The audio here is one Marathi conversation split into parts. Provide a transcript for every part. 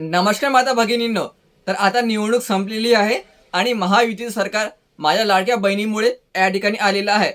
नमस्कार माता भगिनींनो. तर आता निवडणूक संपलेली आहे आणि महायुतीचं सरकार माझ्या लाडक्या बहिणीमुळे या ठिकाणी आलेलं आहे.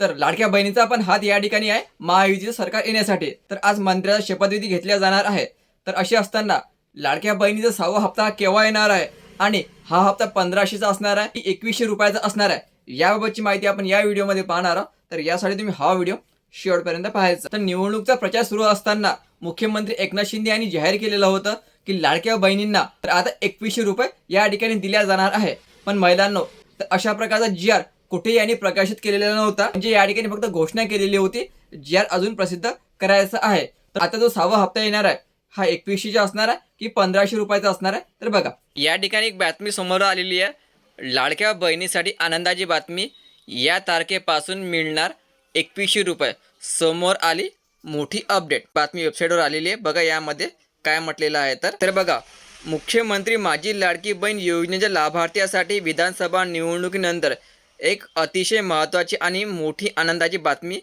तर लाडक्या बहिणीचा पण हात या ठिकाणी आहे महायुतीचं सरकार येण्यासाठी. तर आज मंत्र्याचा शपथविधी घेतल्या जाणार आहे. तर असे असताना लाडक्या बहिणीचा सहावा हप्ता केव्हा येणार आहे? आणि हा हप्ता पंधराशेचा असणार आहे की एकवीसशे रुपयाचा असणार आहे? याबाबतची माहिती आपण या व्हिडिओमध्ये पाहणार आहोत. तर यासाठी तुम्ही हा व्हिडिओ शेवटपर्यंत पाहायचा. तर निवडणूकचा प्रचार सुरू असताना मुख्यमंत्री एकनाथ शिंदे यांनी जाहीर केलेलं होतं की लाडक्या बहिणींना तर आता एकवीसशे रुपये या ठिकाणी दिल्या जाणार आहे. पण महिलांनो तर अशा प्रकारचा जी आर कुठे यांनी प्रकाशित केलेला नव्हता. म्हणजे या ठिकाणी फक्त घोषणा केलेली होती जी आर अजून प्रसिद्ध करायचा आहे. तर आता जो सहावा हप्ता येणार आहे हा एकवीसशेचा असणार आहे की पंधराशे रुपयाचा असणार आहे? तर बघा. या ठिकाणी एक बातमी समोर आलेली आहे. लाडक्या बहिणीसाठी आनंदाची बातमी या तारखेपासून मिळणार एकवीसशे रुपये. समोर आली मोठी अपडेट. बातमी वेबसाईटवर आलेली आहे. बघा यामध्ये काय म्हटलेलं आहे? तर तर बघा मुख्यमंत्री माझी लाडकी बहीण योजनेच्या लाभार्थ्यासाठी विधानसभा निवडणुकीनंतर एक अतिशय महत्त्वाची आणि मोठी आनंदाची बातमी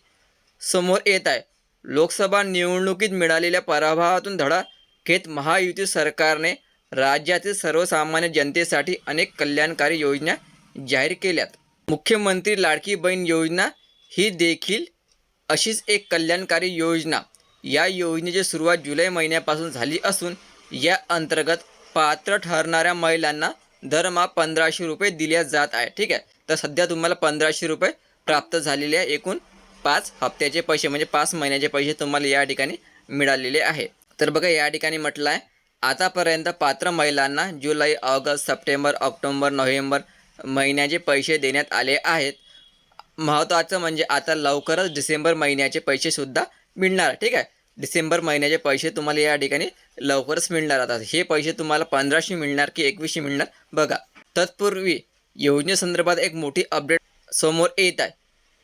समोर येत आहे. लोकसभा निवडणुकीत मिळालेल्या पराभवातून धडा घेत महायुती सरकारने राज्यातील सर्वसामान्य जनतेसाठी अनेक कल्याणकारी योजना जाहीर केल्यात. मुख्यमंत्री लाडकी बहीण योजना ही देखील अशीच एक कल्याणकारी योजना या योजनेची सुरुवात जुलै महिन्यापासून झाली असून या अंतर्गत पात्र ठरणाऱ्या महिलांना दरमहा पंधराशे रुपये दिल्या जात आहे ठीक आहे? तर सध्या तुम्हाला पंधराशे रुपये प्राप्त झालेले आहे एकूण पाच हप्त्याचे पैसे म्हणजे पाच महिन्याचे पैसे तुम्हाला या ठिकाणी मिळालेले आहे. तर बघा या ठिकाणी म्हटलं आहे आतापर्यंत पात्र महिलांना जुलै ऑगस्ट सप्टेंबर ऑक्टोबर नोव्हेंबर महिन्याचे पैसे देण्यात आले आहेत. महत्त्वाचं म्हणजे आता लवकरच डिसेंबर महिन्याचे पैसेसुद्धा मिळणार ठीक आहे? डिसेंबर महिन्याचे पैसे तुम्हाला या ठिकाणी लवकरच मिळणार. आता हे पैसे तुम्हाला पंधराशे मिळणार की एकवीसशे मिळणार बघा. तत्पूर्वी योजनेसंदर्भात एक मोठी अपडेट समोर येत आहे.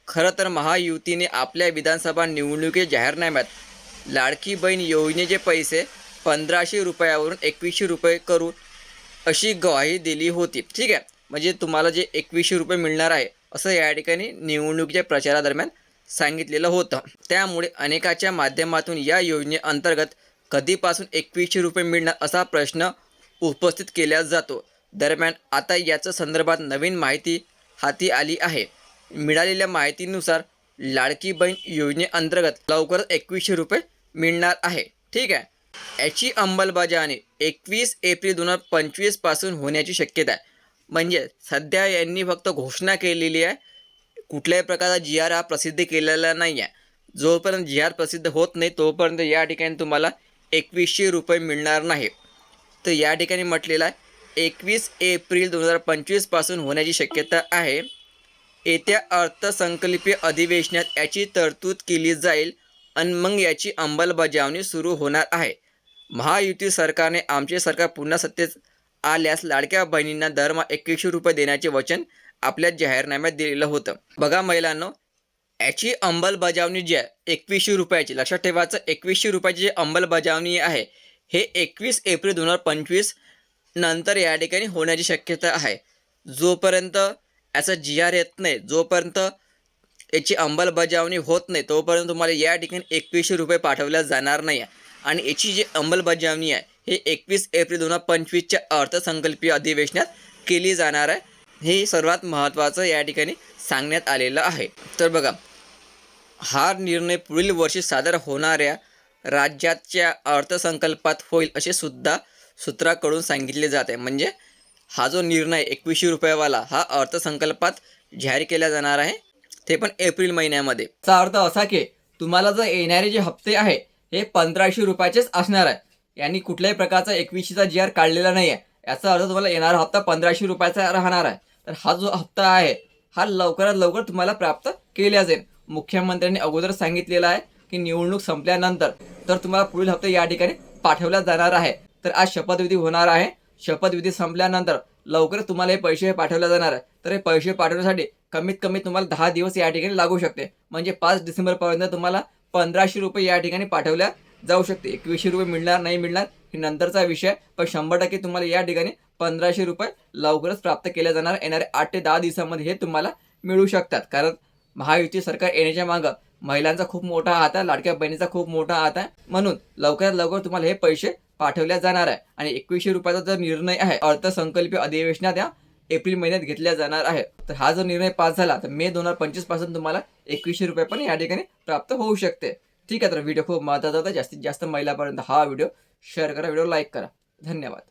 खरं तर महायुतीने आपल्या विधानसभा निवडणुकी जाहीरनाम्यात लाडकी बहीण योजनेचे पैसे पंधराशे रुपयावरून एकवीसशे रुपये करून अशी ग्वाही दिली होती. ठीक आहे? म्हणजे तुम्हाला जे एकवीसशे रुपये मिळणार आहे असं या ठिकाणी निवडणुकीच्या प्रचारादरम्यान सांगितलेलं होतं. त्यामुळे अनेकाच्या माध्यमातून या योजनेअंतर्गत कधीपासून एकवीसशे रुपये मिळणार असा प्रश्न उपस्थित केला जातो. दरम्यान आता याच्या संदर्भात नवीन माहिती हाती आली आहे. मिळालेल्या माहितीनुसार लाडकी बहीण योजनेअंतर्गत लवकरच एकवीसशे रुपये मिळणार आहे. ठीक आहे. याची अंमलबजावणी एकवीस एप्रिल दोन हजार पंचवीसपासून होण्याची शक्यता आहे. म्हणजे सध्या यांनी फक्त घोषणा केलेली आहे कुठल्याही प्रकारचा जी आर हा प्रसिद्ध केलेला नाही आहे जोपर्यंत जी आर प्रसिद्ध होत नाही तोपर्यंत या ठिकाणी तुम्हाला एकवीसशे रुपये मिळणार नाही. तर या ठिकाणी म्हटलेलं आहे एकवीस एप्रिल दोन हजार पंचवीसपासून होण्याची शक्यता आहे. येत्या अर्थसंकल्पीय अधिवेशनात याची तरतूद केली जाईल आणि मग याची अंमलबजावणी सुरू होणार आहे. महायुती सरकारने आमचे सरकार पुन्हा सत्तेत आल्यास लाडक्या बहिणींना दरमहा एकवीसशे रुपये देण्याचे वचन आपल्या जाहीरनाम्यात दिलेलं होतं. बघा महिलांनो याची अंमलबजावणी जी आहे एकवीसशे रुपयाची लक्षात ठेवायचं एकवीसशे रुपयाची जी अंमलबजावणी आहे हे एकवीस एप्रिल दोन हजार पंचवीस नंतर या ठिकाणी होण्याची शक्यता आहे. जोपर्यंत याचा जी आर येत नाही जोपर्यंत याची अंमलबजावणी होत नाही तोपर्यंत तुम्हाला या ठिकाणी एकवीसशे रुपये पाठवल्या जाणार नाही. आहे आणि याची जी अंमलबजावणी आहे हे एकवीस एप्रिल दोन हजार पंचवीसच्या अर्थसंकल्पीय अधिवेशनात केली जाणार आहे. हे सर्वात महत्त्वाचं या ठिकाणी सांगण्यात आलेलं आहे. तर बघा हा निर्णय पुढील वर्षी सादर होणाऱ्या राज्याच्या अर्थसंकल्पात होईल असे सुद्धा सूत्राकडून सांगितले जात. आहे म्हणजे हा जो निर्णय एकवीसशे रुपयावाला हा अर्थसंकल्पात जाहीर केला जाणार आहे ते पण एप्रिल महिन्यामध्ये. याचा अर्थ असा की तुम्हाला जर येणारे जे हप्ते आहे हे पंधराशे रुपयाचेच असणार आहे. यांनी कुठल्याही प्रकारचा एकवीसशेचा जी आर काढलेला नाही आहे याचा अर्थ तुम्हाला येणारा हप्ता पंधराशे रुपयाचा राहणार आहे. तर हा जो हप्ता आहे हा लवकरात लवकर तुम्हाला प्राप्त केला जाईल. मुख्यमंत्र्यांनी अगोदर सांगितलेलं आहे की निवडणूक संपल्यानंतर तर तुम्हाला पुढील हप्ते या ठिकाणी पाठवला जाणार आहे. तर आज शपथविधी होणार आहे. शपथविधी संपल्यानंतर लवकर तुम्हाला हे पैसे पाठवले जाणार आहे. तर हे पैसे पाठवण्यासाठी कमीत कमी तुम्हाला दहा दिवस या ठिकाणी लागू शकते. म्हणजे पाच डिसेंबरपर्यंत तुम्हाला पंधराशे रुपये या ठिकाणी पाठवल्या जाऊ शकते. एकवीसशे रुपये मिळणार नाही मिळणार हे नंतरचा विषय. पण शंभर टक्के तुम्हाला या ठिकाणी पंधराशे रुपये लवकरच प्राप्त केले जाणार. येणारे आठ ते दहा दिवसामध्ये हे तुम्हाला मिळू शकतात. कारण महायुती सरकार येण्याच्या मागं महिलांचा खूप मोठा हात आहे लाडक्या बहिणीचा खूप मोठा हात आहे. म्हणून लवकरात लवकर तुम्हाला हे पैसे पाठवले जाणार आहे. आणि एकवीसशे रुपयाचा जो निर्णय आहे अर्थसंकल्पीय अधिवेशनात या एप्रिल महिन्यात घेतल्या जाणार आहे. तर हा जो निर्णय पास झाला तर मे दोन हजार पंचवीसपासून तुम्हाला एकवीसशे रुपये पण या ठिकाणी प्राप्त होऊ शकते. ठीक आहे तर व्हिडिओ खूप महत्त्वाचा होता. जास्तीत जास्त महिलापर्यंत हा व्हिडिओ शेअर करा. व्हिडिओ लाईक करा. धन्यवाद.